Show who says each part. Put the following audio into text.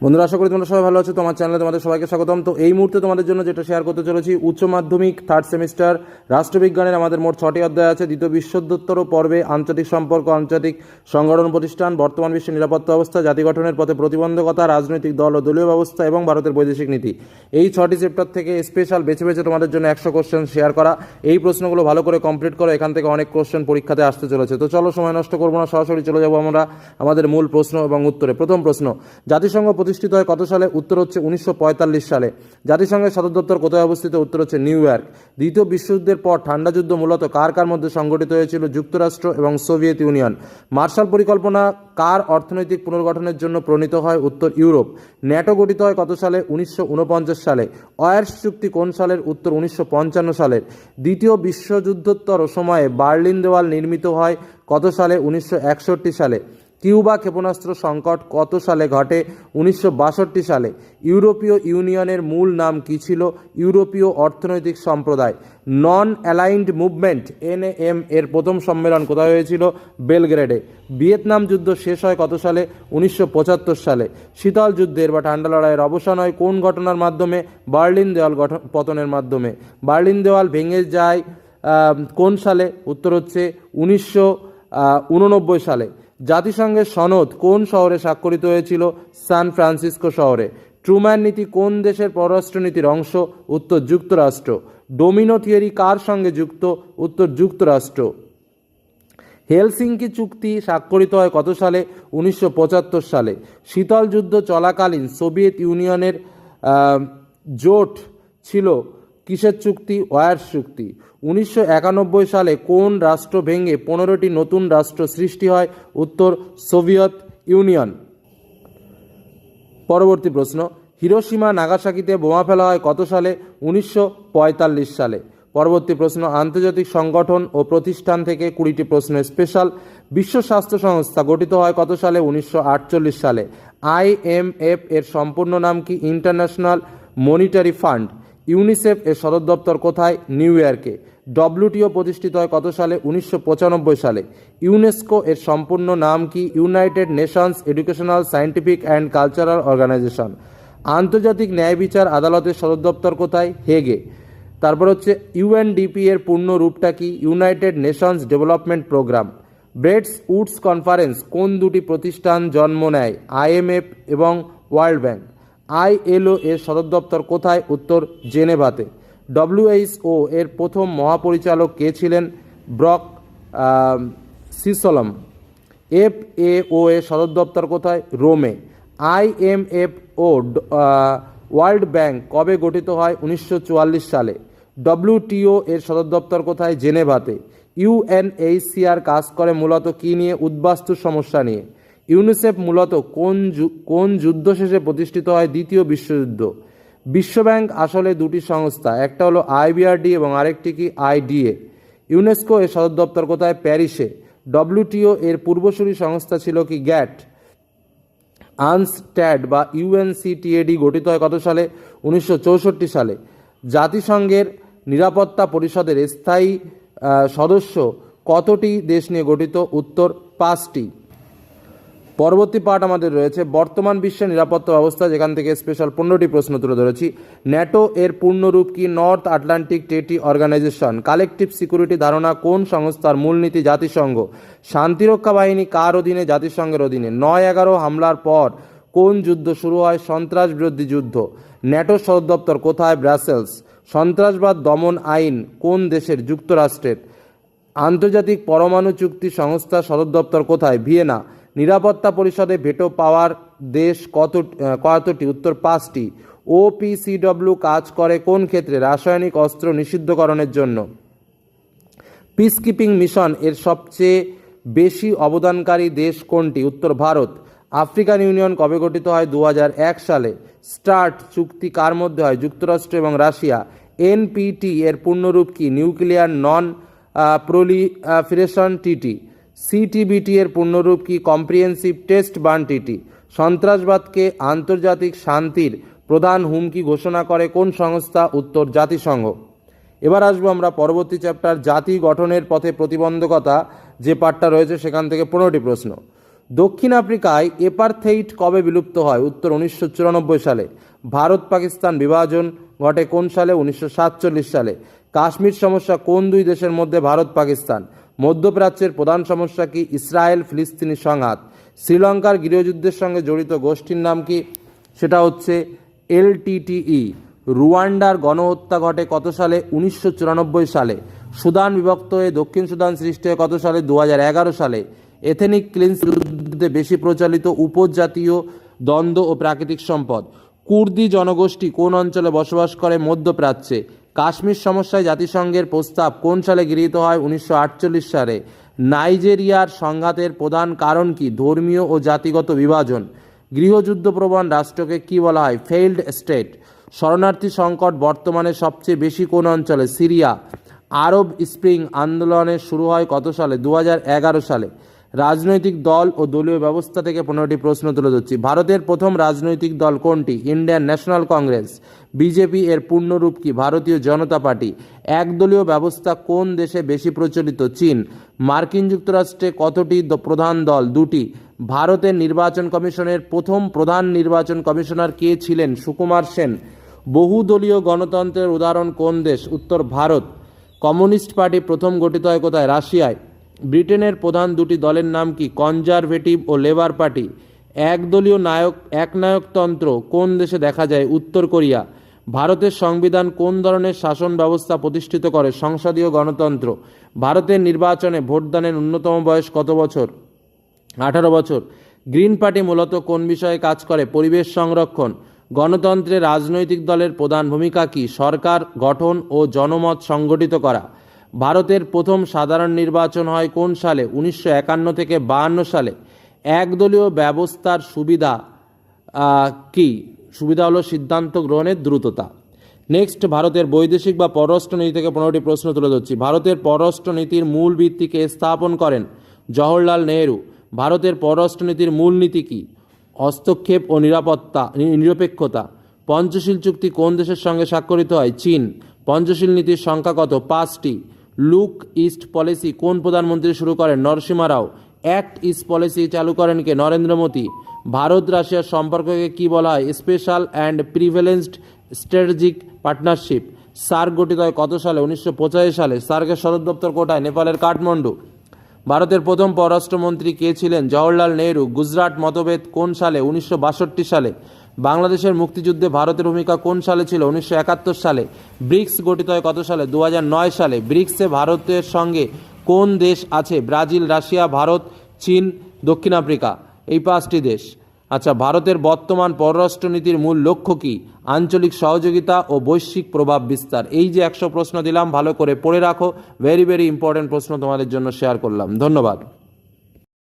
Speaker 1: বন্ধুরা, আশা করি তোমরা সবাই ভালো আছো। তোমার চ্যানেলে তোমাদের সবাইকে স্বাগতম। তো এই মুহূর্তে তোমাদের জন্য যেটা শেয়ার করতে চলেছি, উচ্চ মাধ্যমিক থার্ড সেমিস্টার রাষ্ট্রবিজ্ঞানের আমাদের মোট ছটি অধ্যায় আছে। দ্বিতীয় বিশ্বোত্তর পর্বে আন্তর্জাতিক সম্পর্ক আন্তর্জাতিক সংগঠন প্রতিষ্ঠান, বর্তমান বিশ্বের নিরাপত্তা অবস্থা, জাতি গঠনের পথে প্রতিবন্ধকতা, রাজনৈতিক দল ও দলীয় ব্যবস্থা এবং ভারতের বৈদেশিক নীতি। এই ছটি চ্যাপ্টার থেকে স্পেশাল বেছে বেছে তোমাদের জন্য একশো কোশ্চেন শেয়ার করা। এই প্রশ্নগুলো ভালো করে কমপ্লিট করো। এখান থেকে অনেক কোশ্চেন পরীক্ষাতে আসতে চলেছে। তো চলো, সময় নষ্ট করব না। সরাসরি চলে যাব আমরা আমাদের মূল প্রশ্ন এবং উত্তরে। প্রথম প্রশ্ন, জাতিসংঘ প্রতিষ্ঠিত হয় কত সালে? উত্তর হচ্ছে উনিশশো পঁয়তাল্লিশ সালে। জাতিসংঘের সদর দপ্তর কোথায় অবস্থিত? উত্তর হচ্ছে নিউ ইয়র্ক। দ্বিতীয় বিশ্বযুদ্ধের পর ঠান্ডা যুদ্ধ মূলত কার কার মধ্যে সংগঠিত হয়েছিল? যুক্তরাষ্ট্র এবং সোভিয়েত ইউনিয়ন। মার্শাল পরিকল্পনা কার অর্থনৈতিক পুনর্গঠনের জন্য প্রণীত হয়? উত্তর ইউরোপ। ন্যাটো গঠিত হয় কত সালে? উনিশশো ঊনপঞ্চাশ সালে। অয়ার্স চুক্তি কোন সালের? উত্তর উনিশশো সালের। দ্বিতীয় বিশ্বযুদ্ধোত্তর সময়ে বার্লিন দেওয়াল নির্মিত হয় কত সালে? উনিশশো একষট্টি সালে। কিউবা ক্ষেপণাস্ত্র সংকট কত সালে ঘটে? উনিশশো বাষট্টি সালে ইউরোপীয় ইউনিয়নের মূল নাম কী ছিল? ইউরোপীয় অর্থনৈতিক সম্প্রদায়। নন অ্যালাইন্ড মুভমেন্ট এনএএম, এর প্রথম সম্মেলন কোথায় হয়েছিল? বেলগ্রেডে। ভিয়েতনাম যুদ্ধ শেষ হয় কত সালে? উনিশশো পঁচাত্তর সালে। শীতল যুদ্ধের বা ঠান্ডা লড়াইয়ের অবসান হয় কোন ঘটনার মাধ্যমে? বার্লিন দেওয়াল গঠন পতনের মাধ্যমে। বার্লিন দেওয়াল ভেঙে যায় কোন সালে? উত্তর হচ্ছে উনিশশো উননব্বই সালে। জাতিসংঘের সনদ কোন শহরে স্বাক্ষরিত হয়েছিল? সান ফ্রান্সিসকো শহরে। ট্রুম্যান নীতি কোন দেশের পররাষ্ট্রনীতির অংশ? উত্তর যুক্তরাষ্ট্র। ডোমিনো থিওরি কার সঙ্গে যুক্ত? উত্তর যুক্তরাষ্ট্র। হেলসিঙ্কি চুক্তি স্বাক্ষরিত হয় কত সালে? উনিশশো পঁচাত্তর সালে। শীতল যুদ্ধ চলাকালীন সোভিয়েত ইউনিয়নের জোট ছিল কিসের চুক্তি? ওয়ার্স চুক্তি। উনিশশো একানব্বই সালে কোন রাষ্ট্র ভেঙে পনেরোটি নতুন রাষ্ট্র সৃষ্টি হয়? উত্তর, সোভিয়েত ইউনিয়ন। পরবর্তী প্রশ্ন হিরোসীমা নাগাসাকিতে বোমা ফেলা হয় কত সালে? উনিশশো পঁয়তাল্লিশ সালে। পরবর্তী প্রশ্ন, আন্তর্জাতিক সংগঠন ও প্রতিষ্ঠান থেকে কুড়িটি প্রশ্ন স্পেশাল। বিশ্ব স্বাস্থ্য সংস্থা গঠিত হয় কত সালে? উনিশশো আটচল্লিশ সালে। আইএমএফ এর সম্পূর্ণ নাম কি? International monetary fund. ইউনিসেফ এর সদর দপ্তর কোথায়? নিউ ইয়র্কে। ডব্লিউটিও প্রতিষ্ঠিত হয় কত সালে? উনিশশো পঁচানব্বই সালে। ইউনেস্কো এর সম্পূর্ণ নাম কি? United Nations Educational Scientific and Cultural Organization. আন্তর্জাতিক ন্যায় বিচার আদালতের সদর দপ্তর কোথায়? হেগে। তারপর হচ্ছে, ইউএনডিপি এর পূর্ণ রূপটা কি? United Nations Development Programme. Bretton Woods Conference কোন দুটি প্রতিষ্ঠান জন্ম নেয়? আইএমএফ এবং ওয়ার্ল্ড ব্যাংক। আইএলও এর সদর দপ্তর কোথায়? উত্তর জেনেভাতে। ডব্লিউএইচও এর প্রথম মহাপরিচালক কে ছিলেন? ব্রক সিসলম। এফ এ ও এর সদর দপ্তর কোথায়? রোমে। আইএমএফ ও ওয়ার্ল্ড ব্যাংক কবে গঠিত হয়? উনিশশো চুয়াল্লিশ সালে। ডব্লিউটিও এর সদর দপ্তর কোথায়? জেনেভাতে। ইউএনএইচসিআর কাজ করে মূলত কী নিয়ে? উদ্বাস্তুর সমস্যা নিয়ে। ইউনিসেফ মূলত কোন কোন যুদ্ধ শেষে প্রতিষ্ঠিত হয়? দ্বিতীয় বিশ্বযুদ্ধ। বিশ্বব্যাংক আসলে দুটি সংস্থা, একটা হলো আইবিআরডি এবং আরেকটি কি আইডিএ। ইউনেস্কো এর সদর দপ্তর কোথায়? প্যারিসে। ডব্লিউটিও এর পূর্বসূরি সংস্থা ছিল কি গ্যাট? আনস্ট্যাড বা ইউএনসিটিএডি গঠিত হয় কত সালে? উনিশশো চৌষট্টি সালে। জাতিসংঘের নিরাপত্তা পরিষদের স্থায়ী সদস্য কতটি দেশ নিয়ে গঠিত? উত্তর পাঁচটি। পরবর্তী পার্ট আমাদের রয়েছে। বর্তমান বিশ্বের নিরাপত্তা ব্যবস্থা, যেখান থেকে স্পেশাল পনেরোটি প্রশ্ন তুলে ধরেছি। ন্যাটো এর পূর্ণরূপ কি North Atlantic Treaty Organization collective security ধারণা কোন সংস্থার মূলনীতি জাতিসংঘ? শান্তিরক্ষা বাহিনী কার অধীনে? জাতিসংঘের অধীনে। নয় এগারো হামলার পর কোন যুদ্ধ শুরু হয়? সন্ত্রাস বিরোধী যুদ্ধ। ন্যাটো সদর দপ্তর কোথায়? ব্রাসেলস সন্ত্রাসবাদ দমন আইন কোন দেশের যুক্তরাষ্ট্রের? আন্তর্জাতিক পরমাণু চুক্তি সংস্থা সদর দপ্তর কোথায়? ভিয়েনা। নিরাপত্তা পরিষদে ভেটো পাওয়ার দেশ কত কতটি? উত্তর পাঁচটি। ওপিসিডব্লিউ কাজ করে কোন ক্ষেত্রে? রাসায়নিক অস্ত্র নিষিদ্ধকরণের জন্য। পিসকিপিং মিশন এর সবচেয়ে বেশি অবদানকারী দেশ কোনটি? উত্তর ভারত। আফ্রিকান ইউনিয়ন কবে গঠিত হয়? দু হাজার এক সালে। স্টার্ট চুক্তি কার মধ্যে হয়? যুক্তরাষ্ট্র এবং রাশিয়া। এনপিটি এর পূর্ণরূপ কি? নিউক্লিয়ার নন প্রলিফিরেশন টিটি সিটিবিটি এর পূর্ণরূপ কি কম্প্রিহেন্সিভ টেস্ট বান টিটি? সন্ত্রাসবাদকে আন্তর্জাতিক শান্তির প্রধান হুমকি ঘোষণা করে কোন সংস্থা? উত্তর, জাতিসংঘ। এবার আসব আমরা পরবর্তী চ্যাপ্টার জাতি গঠনের পথে প্রতিবন্ধকতা, যে পাঠটা রয়েছে সেখান থেকে পনেরোটি প্রশ্ন। দক্ষিণ আফ্রিকায় এপারথেইট কবে বিলুপ্ত হয়? উত্তর, উনিশশো চুরানব্বই সালে। ভারত, পাকিস্তান বিভাজন ঘটে কোন সালে? উনিশশো সাতচল্লিশ সালে। কাশ্মীর সমস্যা কোন দুই দেশের মধ্যে? ভারত, পাকিস্তান। মধ্যপ্রাচ্যের প্রধান সমস্যা কি? ইসরায়েল, ফিলিস্তিনি সংঘাত। শ্রীলঙ্কার গৃহযুদ্ধের সঙ্গে জড়িত গোষ্ঠীর নাম কি? সেটা হচ্ছে এলটিটিই রুয়ান্ডার গণহত্যা ঘটে কত সালে? উনিশশো চুরানব্বই সালে। সুদান বিভক্ত হয়ে দক্ষিণ সুদান সৃষ্টি হয় কত সালে? দু হাজার এগারো সালে। এথেনিক ক্লিন্স যুদ্ধে বেশি প্রচলিত উপজাতীয় দ্বন্দ্ব ও প্রাকৃতিক সম্পদ। কুর্দি জনগোষ্ঠী কোন অঞ্চলে বসবাস করে? মধ্যপ্রাচ্যে। কাশ্মীর সমস্যায় জাতিসংঘের প্রস্তাব কোন সালে গৃহীত হয় উনিশশো আটচল্লিশ সালে? নাইজেরিয়ার সংঘাতের প্রধান কারণ কি? ধর্মীয় ও জাতিগত বিভাজন। গৃহযুদ্ধপ্রবণ রাষ্ট্রকে কি বলা হয়? Failed state. শরণার্থী সংকট বর্তমানে সবচেয়ে বেশি কোন অঞ্চলে? সিরিয়া। আরব স্প্রিং আন্দোলনের শুরু হয় কত সালে? দু হাজার এগারো সালে। রাজনৈতিক দল ও দলীয় ব্যবস্থা থেকে পনেরোটি প্রশ্ন তুলে ধরছি। ভারতের প্রথম রাজনৈতিক দল কোনটি? Indian national Congress. বিজেপি এর পূর্ণরূপ কি? ভারতীয় জনতা পার্টি। একদলীয় ব্যবস্থা কোন দেশে বেশি প্রচলিত? চীন। মার্কিন যুক্তরাষ্ট্রে কতটি প্রধান দল? দুটি। ভারতের নির্বাচন কমিশনের প্রথম প্রধান নির্বাচন কমিশনার কে ছিলেন? সুকুমার সেন। বহুদলীয় গণতন্ত্রের উদাহরণ কোন দেশ? উত্তর ভারত। কমিউনিস্ট পার্টি প্রথম গঠিত হয় কোথায়? রাশিয়ায়। ব্রিটেনের প্রধান দুটি দলের নাম কি? কনজারভেটিভ ও লেবার পার্টি। একদলীয় নায়ক একনায়কতন্ত্র কোন দেশে দেখা যায়? উত্তর কোরিয়া। ভারতের সংবিধান কোন ধরনের শাসন ব্যবস্থা প্রতিষ্ঠিত করে? সংসদীয় গণতন্ত্র। ভারতের নির্বাচনে ভোটদানের ন্যূনতম বয়স কত বছর? আঠারো বছর। গ্রিন পার্টি মূলত কোন বিষয়ে কাজ করে? পরিবেশ সংরক্ষণ। গণতন্ত্রে রাজনৈতিক দলের প্রধান ভূমিকা কি? সরকার গঠন ও জনমত সংগঠিত করা। ভারতের প্রথম সাধারণ নির্বাচন হয় কোন সালে? উনিশশো একান্ন থেকে বাহান্ন সালে। একদলীয় ব্যবস্থার সুবিধা কি? সুবিধা হলো সিদ্ধান্ত গ্রহণের দ্রুততা। নেক্সট ভারতের বৈদেশিক বা পররাষ্ট্র নীতি থেকে পনেরোটি প্রশ্ন তুলে ধরছি। ভারতের পররাষ্ট্র নীতির মূল ভিত্তিকে স্থাপন করেন? জওহরলাল নেহেরু। ভারতের পররাষ্ট্র নীতির মূল নীতি কী? হস্তক্ষেপ ও নিরাপত্তা নিরপেক্ষতা। পঞ্চশীল চুক্তি কোন দেশের সঙ্গে স্বাক্ষরিত হয়? চীন। পঞ্চশীল নীতির সংখ্যা কত? পাঁচটি। লুক ইস্ট পলিসি কোন প্রধানমন্ত্রী শুরু করেন? Narasimha Rao. Act East Policy চালু করেন কে? নরেন্দ্র মোদী। ভারত রাশিয়ার সম্পর্ককে কি বলা হয়? Special and privileged strategic partnership. SAARC গঠিত হয় কত সালে? উনিশশো পঁচাশি সালে। সার্কের সদর দপ্তর কোটায় নেপালের কাঠমান্ডু। ভারতের প্রথম পররাষ্ট্রমন্ত্রী কে ছিলেন? জওহরলাল নেহরু। গুজরাট মতভেদ কোন সালে? উনিশশো বাষট্টি সালে। বাংলাদেশের মুক্তিযুদ্ধে ভারতের ভূমিকা কোন সালে ছিল? উনিশশো একাত্তর সালে। ব্রিক্স গঠিত হয় কত সালে? দু নয় সালে। ব্রিক্সে ভারতের সঙ্গে কোন দেশ আছে? ব্রাজিল, রাশিয়া, ভারত, চীন, দক্ষিণ আফ্রিকা। এই পাঁচটি দেশ। আচ্ছা ভারতের বর্তমান পররাষ্ট্রনীতির মূল লক্ষ্য কি? আঞ্চলিক সহযোগিতা ও বৈশ্বিক প্রভাব বিস্তার। এই যে একশো প্রশ্ন দিলাম, ভালো করে পড়ে রাখো। ভেরি ভেরি ইম্পর্ট্যান্ট প্রশ্ন তোমাদের জন্য শেয়ার করলাম। ধন্যবাদ।